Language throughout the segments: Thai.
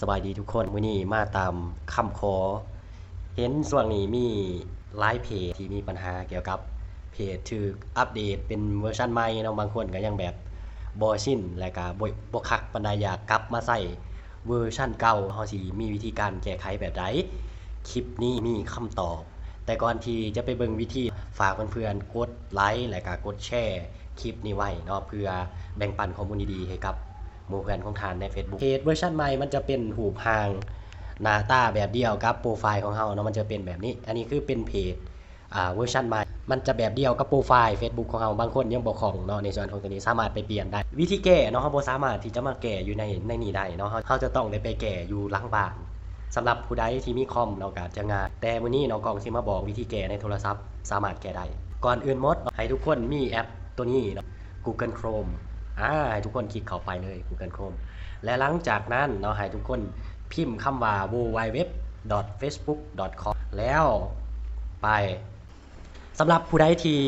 สบายดีทุกคนมื้อนี้มาตามคำขอ เห็นส่วนนี้มีหลายเพจที่มีปัญหาเกี่ยวกับเพจถืออัปเดตเป็นเวอร์ชันใหม่เนาะบางคนก็ยังแบบบ่ชินและก็บบคักปานใดอยากกลับมาใส่เวอร์ชันเก่าเฮาสิมีวิธีการแก้ไขแบบใดคลิปนี้มีคำตอบ แต่ก่อนที่จะไปเบิ่งวิธีฝากเพื่อนๆกดไลค์และก็กดแชร์คลิปนี้ไว้เนาะเพื่อแบ่งปันข้อมูลดีๆให้กับ หมู่เพื่อนของทานใน Facebook เพจเวอร์ชันใหม่มันจะเป็นหูปหางหน้าตาแบบเดียวกับโปรไฟล์ของเฮาเนาะมันจะเป็นแบบนี้ อันนี้คือเป็นเพจอ่าเวอร์ชันใหม่ มันจะแบบเดียวกับโปรไฟล์ Facebook ของเฮาบางคนยังบ่ของเนาะในส่วนของตัวนี้สามารถไปเปลี่ยนได้ วิธีแก้เนาะเฮาบ่สามารถที่จะมาแก้อยู่ในในนี้ได้เนาะเฮาจะต้องได้ไปแก้อยู่หลังบ้านสำหรับผู้ใดที่มีคอมเนาะก็จะง่ายแต่มื้อนี้เนาะกล้องสิมาบอกวิธีแก้ในโทรศัพท์ สามารถแก้ได้ก่อนอื่นหมดให้ทุกคนมีแอปตัวนี้เนาะ Google Chrome อ่าให้ทุกคนคลิกเข้าไปเลย Google Chrome และหลังจากนั้นเนาะให้ทุกคนพิมพ์คำว่า www.facebook.com แล้วไปสำหรับผู้ใดที่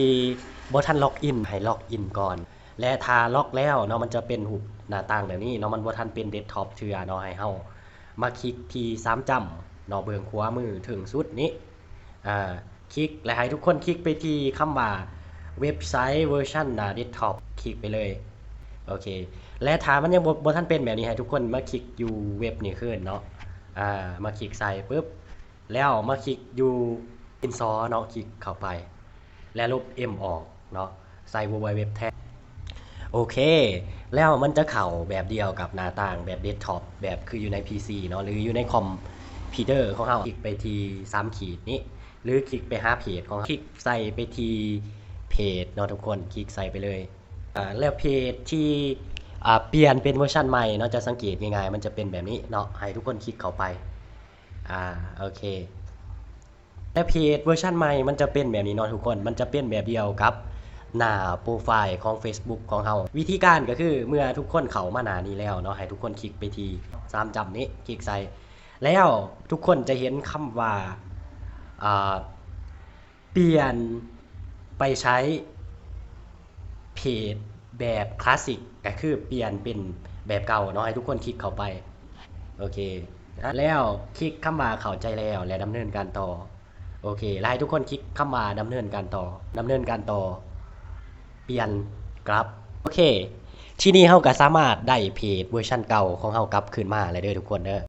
บ่ทันล็อกอินให้ล็อกอินก่อน และถ้าล็อกแล้วเนาะมันจะเป็นหุบหน้าต่างแบบนี้เนาะมันบ่ทันเป็นเดสก์ท็อปเทื่อเนาะให้เฮามาคลิกที่สามจำเนาะเบื้องขวามือถึงสุดนี้อ่าคลิกและให้ทุกคนคลิกไปที่คำว่าเว็บไซต์เวอร์ชันหน้าเดสก์ท็อปคลิกไปเลย โอเค และถามันยังบ่บ่ทันเป็นแบบนี้ให้ทุกคนมาคลิกอยู่เว็บนี่ขึ้นเนาะอ่ามาคลิกใส่ปุ๊บแล้วมาคลิกอยู่อินซอเนาะคลิกเข้าไป และลบ M ออกเนาะใส่ www แทนโอเค แล้วมันจะเข่าแบบเดียวกับหน้าต่างแบบเดสก์ท็อปแบบคืออยู่ใน PC เนาะหรืออยู่ในคอมพิวเตอร์ของเราคลิกไปที่3ขีดนี้ หรือคลิกไปหาเพจของเราคลิกใส่ไปที่เพจเนาะทุกคนคลิกใส่ไปเลย อ่าแล้วเพจที่อ่าเปลี่ยนเป็นเวอร์ชันใหม่เนาะจะสังเกตง่ายๆมันจะเป็นแบบนี้เนาะให้ทุกคนคลิกเข้าไปอ่าโอเคและเพจเวอร์ชันใหม่มันจะเป็นแบบนี้เนาะทุกคนมันจะเป็นแบบเดียวกับหน้าโปรไฟล์ของ Facebook ของเราวิธีการก็คือเมื่อทุกคนเข้ามาหน้านี้แล้วเนาะให้ทุกคนคลิกไปที่สามจำนี้คลิกใส่แล้วทุกคนจะเห็นคำว่าเปลี่ยนไปใช้ เพจแบบคลาสสิกก็คือเปลี่ยนเป็นแบบเก่าเนาะให้ทุกคนคลิกเข้าไป โอเค แล้วคลิกคำว่าเข้าใจแล้วและดำเนินการต่อ โอเคแล้วให้ทุกคนคลิกคำว่าดำเนินการต่อดำเนินการต่อ เปลี่ยนกลับ โอเค ที่นี่เฮาก็สามารถได้เพจเวอร์ชันเก่าของเฮากลับคืนมาเลยเด้อทุกคนเด้อ